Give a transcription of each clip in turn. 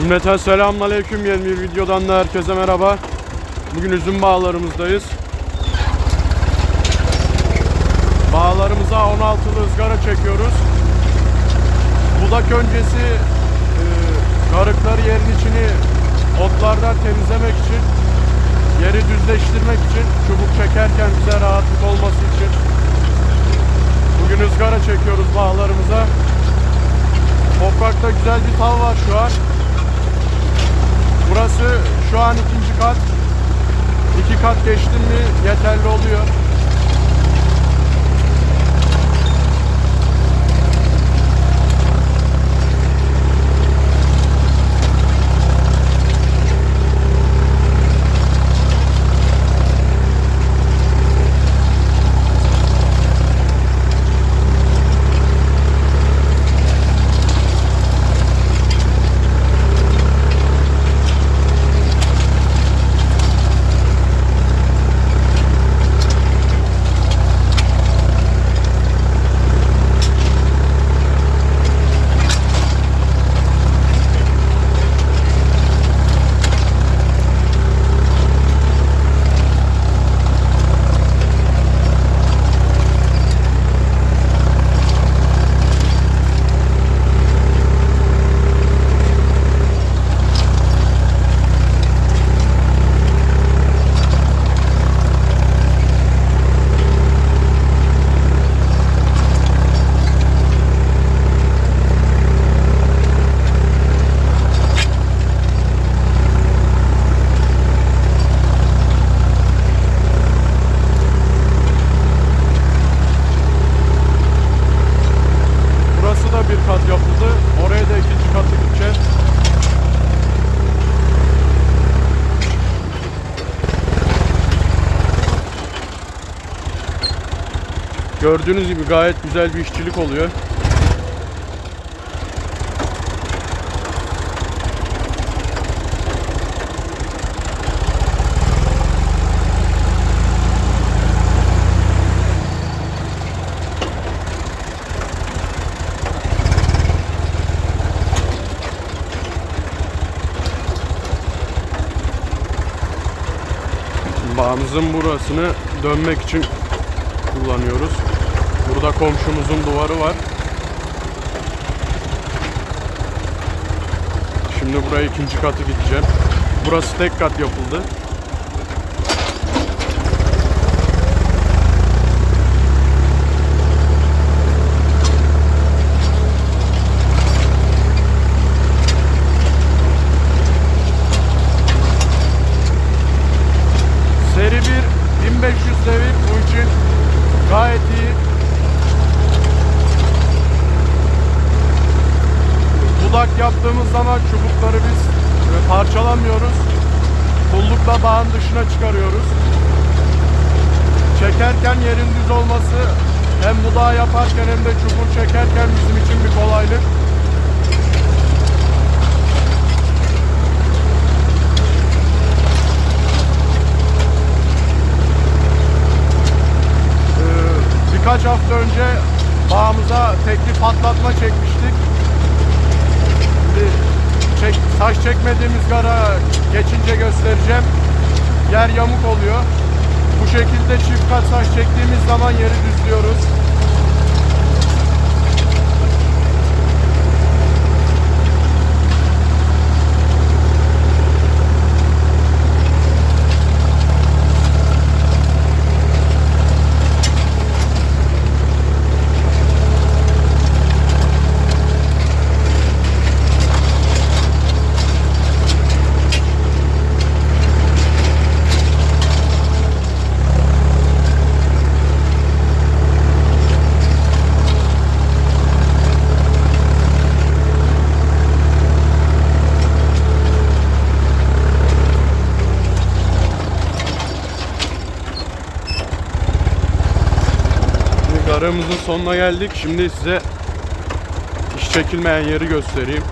Cümleten selamünaleyküm yeni bir videodan da herkese merhaba. Bugün üzüm bağlarımızdayız. Bağlarımıza 16'lı ızgara çekiyoruz. Budak öncesi e, garıkları yerin içini otlardan temizlemek için, yeri düzleştirmek için, çubuk çekerken bize rahatlık olması için bugün ızgara çekiyoruz bağlarımıza. Toprakta güzel bir tav var şu an. Burası şu an ikinci kat. İki kat geçtim mi yeterli oluyor. Burası da bir kat yapıldı. Oraya da ikinci katı gideceğiz. Gördüğünüz gibi gayet güzel bir işçilik oluyor. Bağımızın burasını dönmek için kullanıyoruz. Burada komşumuzun duvarı var. Şimdi buraya ikinci katı gideceğim. Burası tek kat yapıldı. Seri 1 1500 devir bu için gayet iyi. Budak yaptığımız zaman çubukları biz e, parçalamıyoruz. Pullukla bağın dışına çıkarıyoruz. Çekerken yerin düz olması hem budağı yaparken hem de çubuğu çekerken bizim için bir kolaylık. Ee, birkaç hafta önce bağımıza tekli patlatma çekmiştik. Çek, taş çekmediğimiz gara geçince göstereceğim. Yer yamuk oluyor. Bu şekilde çift kat taş çektiğimiz zaman yeri düzlüyoruz. Şimdi garımızın sonuna geldik. Şimdi size iş çekilmeyen yeri göstereyim.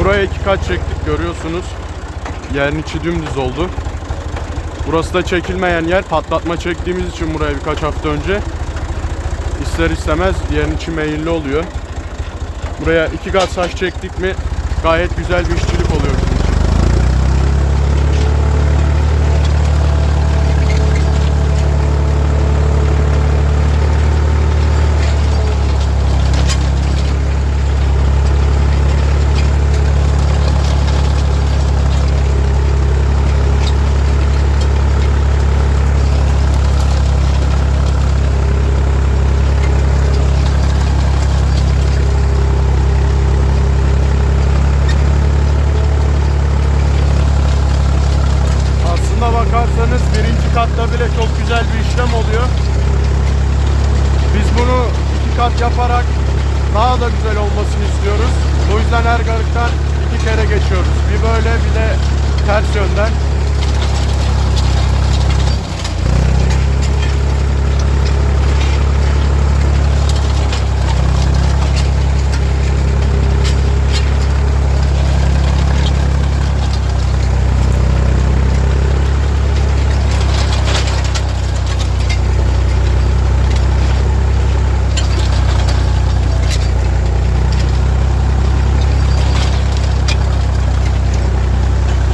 Buraya iki kat çektik görüyorsunuz. Yerin içi dümdüz oldu. Burası da çekilmeyen yer. Patlatma çektiğimiz için buraya birkaç hafta önce ister istemez yerin içi meyilli oluyor. Buraya iki kat saç çektik mi gayet güzel bir işçilik oluyor Aslında bakarsanız birinci katta bile çok güzel bir işlem oluyor. Biz bunu iki kat yaparak daha da güzel olmasını istiyoruz. O yüzden her garıktan iki kere geçiyoruz. Bir böyle bir de ters yönden.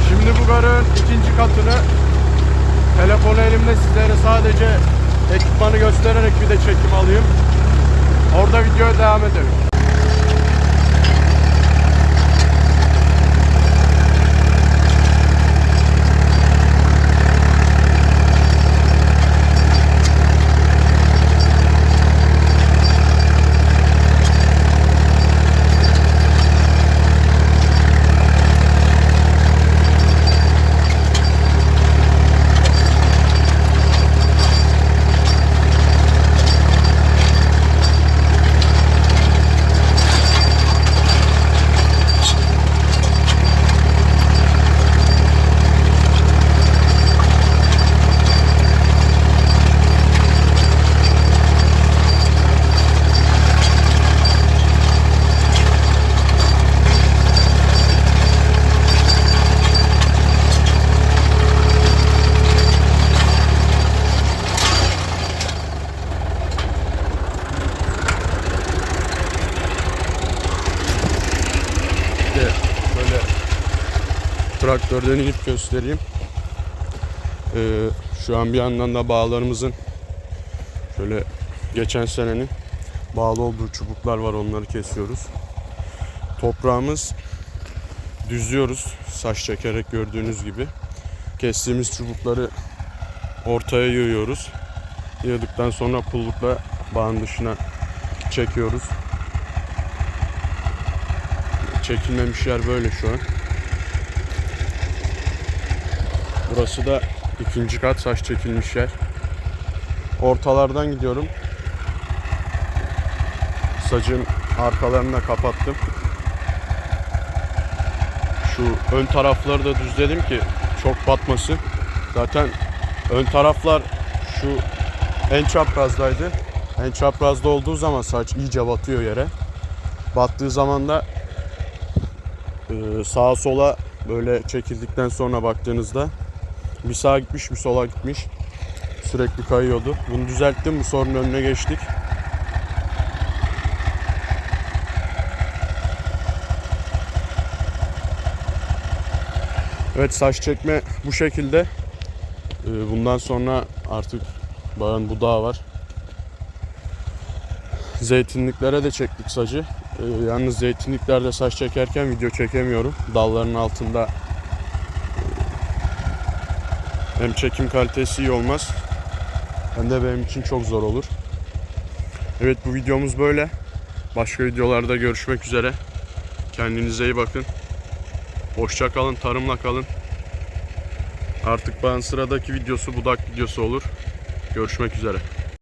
Şimdi bu garın ikinci katını telefonu elimde sizlere sadece ekipmanı göstererek bir de çekim alayım. Orada videoya devam edelim. Bir de böyle traktörden inip göstereyim. Ee, şu an bir yandan da bağlarımızın şöyle geçen senenin bağlı olduğu çubuklar var onları kesiyoruz. Toprağımız düzlüyoruz saç çekerek gördüğünüz gibi. Kestiğimiz çubukları ortaya yığıyoruz. Yığdıktan sonra pullukla bağın dışına çekiyoruz. Çekilmemiş yer böyle şu an. Burası da ikinci kat saç çekilmiş yer. Ortalardan gidiyorum. Saçın arkalarını da kapattım. Şu ön tarafları da düzledim ki çok batmasın. Zaten ön taraflar şu en çaprazdaydı. En çaprazda olduğu zaman saç iyice batıyor yere. Battığı zaman da ee, sağa sola böyle çekildikten sonra baktığınızda bir sağa gitmiş bir sola gitmiş sürekli kayıyordu. Bunu düzelttim bu sorunun önüne geçtik. Evet saç çekme bu şekilde. Ee, Bundan sonra artık bağın budağı var. Zeytinliklere de çektik sacı. Ee, yalnız zeytinliklerde saç çekerken video çekemiyorum. Dalların altında e, hem çekim kalitesi iyi olmaz hem de benim için çok zor olur. Evet bu videomuz böyle. Başka videolarda görüşmek üzere. Kendinize iyi bakın. Hoşça kalın, tarımla kalın. Artık bağın sıradaki videosu budak videosu olur. Görüşmek üzere.